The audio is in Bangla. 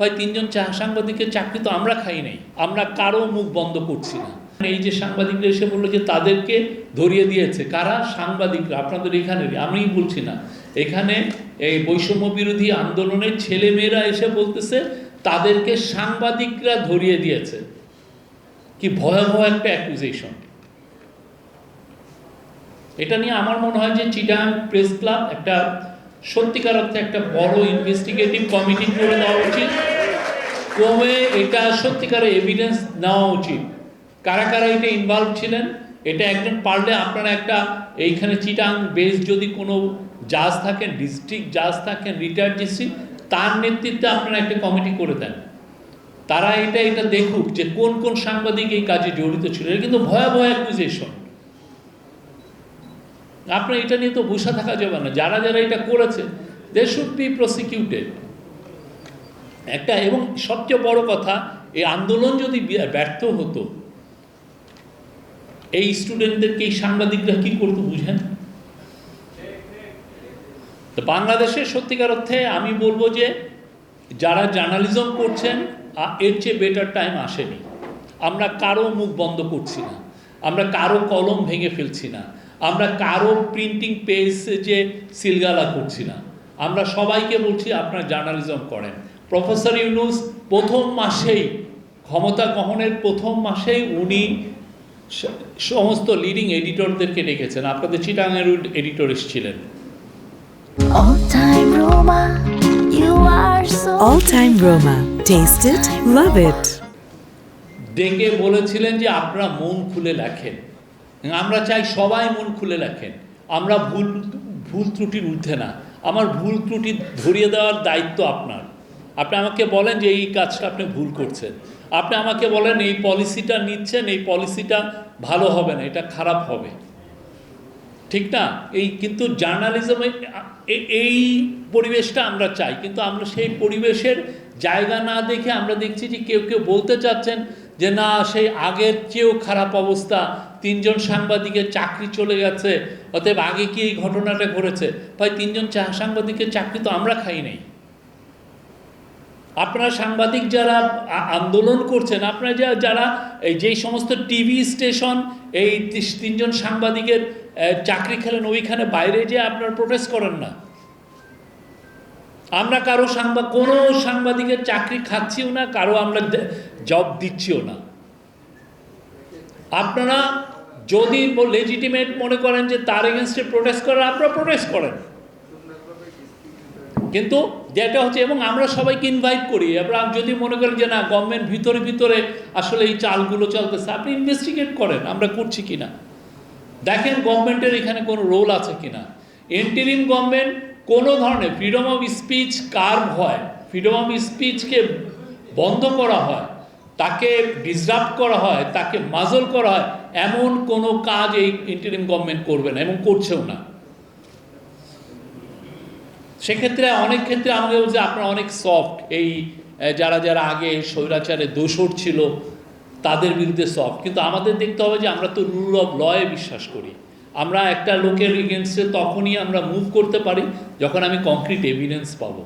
ভাই, তিনজন চা সাংবাদিকের চাকরি তো আমরা খাই নাই। আমরা কারও মুখ বন্ধ করছি না। এই যে সাংবাদিকরা এসে বলল যে তাদেরকে ধরিয়ে দিয়েছে, কারা? সাংবাদিকরা, আপনাদের এখানে আমি বলছি না। এখানে এই বৈষম্য বিরোধী আন্দোলনের ছেলে মেয়েরা এসে বলতেছে, তাদেরকে সাংবাদিকরা ধরিয়ে দিয়েছে। কি ভয়াবহ একটা অ্যাকুজেশন এটা নিয়ে আমার মনে হয় যে চিটাং প্রেস ক্লাব একটা সত্যিকার অর্থে একটা বড় ইনভেস্টিগেটিভ কমিটি করে দেওয়া উচিত। ক্রমে এটা সত্যিকারের এভিডেন্স নেওয়া উচিত। কারা কারা এটা ইনভলভ ছিলেন? এটা একজন পারলে আপনারা একটা এইখানে চিটাং বেস যদি কোনো জাজ থাকেন ডিস্ট্রিক্ট জাজ থাকেন রিটায়ার্ড ডিস্ট্রিক্ট তার নেতৃত্বে আপনারা একটা কমিটি করে দেন। তারা এটা এটা দেখুক যে কোন কোন সাংবাদিক এই কাজে জড়িত ছিল। এটা কিন্তু ভয়াবহ অ্যাকুজেশন আপনার এটা নিয়ে তো বসে থাকা যাবে না। যারা যারা এটা করেছে দে শুড বি প্রসিকিউটেড একটা এবং সবচেয়ে বড় কথা, এই আন্দোলন যদি ব্যর্থ হতো, এই স্টুডেন্টদেরকে এই সাংবাদিকরা কি করতো বুঝেন? তো বাংলাদেশের সত্যিকার অর্থে আমি বলব যে, যারা জার্নালিজম করছেন এর চেয়ে বেটার টাইম আসেনি। আমরা কারও মুখ বন্ধ করছি না। আমরা কারও কলম ভেঙে ফেলছি না। আমরা কারও প্রিন্টিং পেজ যে সিলগালা করছি না। আমরা সবাইকে বলছি, আপনারা জার্নালিজম করেন। প্রফেসর ইউনুস প্রথম মাসেই ক্ষমতা গ্রহণের প্রথম মাসেই উনি সমস্ত লিডিং এডিটরদেরকে ডেকেছেন। আপনাদের চিটাঙের এডিটর এসেছিলেন। All time Roma, you are so All time Roma. Taste it, love it. ডেকে বলেছিলেন যে আপনারা মন খুলে লেখেন। আমরা চাই সবাই মন খুলে লেখেন। আমরা ভুল ভুল ত্রুটির ঊর্ধ্বে না। আমার ভুল ত্রুটি ধরিয়ে দেওয়ার দায়িত্ব আপনার। আপনি আমাকে বলেন যে এই কাজটা আপনি ভুল করছেন। আপনি আমাকে বলেন এই পলিসিটা নিচ্ছেন, এই পলিসিটা ভালো হবে না, এটা খারাপ হবে। ঠিক না? এই কিন্তু জার্নালিজমে এই পরিবেশটা আমরা চাই, কিন্তু আমরা সেই পরিবেশের জায়গা না দেখে আমরা দেখছি যে কেউ কেউ বলতে চাচ্ছেন যে না, সেই আগের চেয়েও খারাপ অবস্থা, তিনজন সাংবাদিকের চাকরি চলে গেছে, অতএব আগে কি এই ঘটনাটা ঘটেছে? ভাই, তিনজন সাংবাদিকের চাকরি তো আমরা খাই নাই। আপনারা সাংবাদিক যারা আন্দোলন করছেন, আপনারা যারা এই যেই সমস্ত টিভি স্টেশন, এই তিনজন সাংবাদিকের চাকরি খেলেন, ওইখানে বাইরে যে আপনারা প্রোটেস্ট করেন না। আমরা কারও সাংবাদ কোনো সাংবাদিকের চাকরি খাচ্ছিও না, কারও আমরা জব দিচ্ছিও না। আপনারা যদি লেজিটিমেট মনে করেন যে তার এগেনস্টে প্রোটেস্ট করেন, আপনারা প্রোটেস্ট করেন। কিন্তু যেটা হচ্ছে, এবং আমরা সবাইকে ইনভাইট করি। আমরা যদি মনে করেন যে না গভর্নমেন্ট ভিতরে ভিতরে আসলে এই চালগুলো চলতেছে, আপনি ইনভেস্টিগেট করেন, আমরা করছি কি না দেখেন গভর্নমেন্টের এখানে কোনো রোল আছে কিনা। এন্টিরিম গভর্নমেন্ট কোনো ধরনের ফ্রিডম অফ স্পিচ কার্ভ হয় ফ্রিডম অফ স্পিচকে বন্ধ করা হয়, তাকে ডিসরাপ্ট করা হয়, তাকে মাজল করা হয়, এমন কোনো কাজ এই ইন্টারিম গভর্নমেন্ট করবে না, এবং করছেও না। সেক্ষেত্রে অনেক ক্ষেত্রে আমাদের বলছে আপনারা অনেক সফট এই যারা যারা আগে স্বৈরাচারে দোষর ছিল, তাদের বিরুদ্ধে সফট কিন্তু আমাদের দেখতে হবে যে আমরা তো রুল অফ লয়ে বিশ্বাস করি। আমরা একটা লোকের এগেনস্টে তখনই আমরা মুভ করতে পারি, যখন আমি কংক্রিট এভিডেন্স পাবো।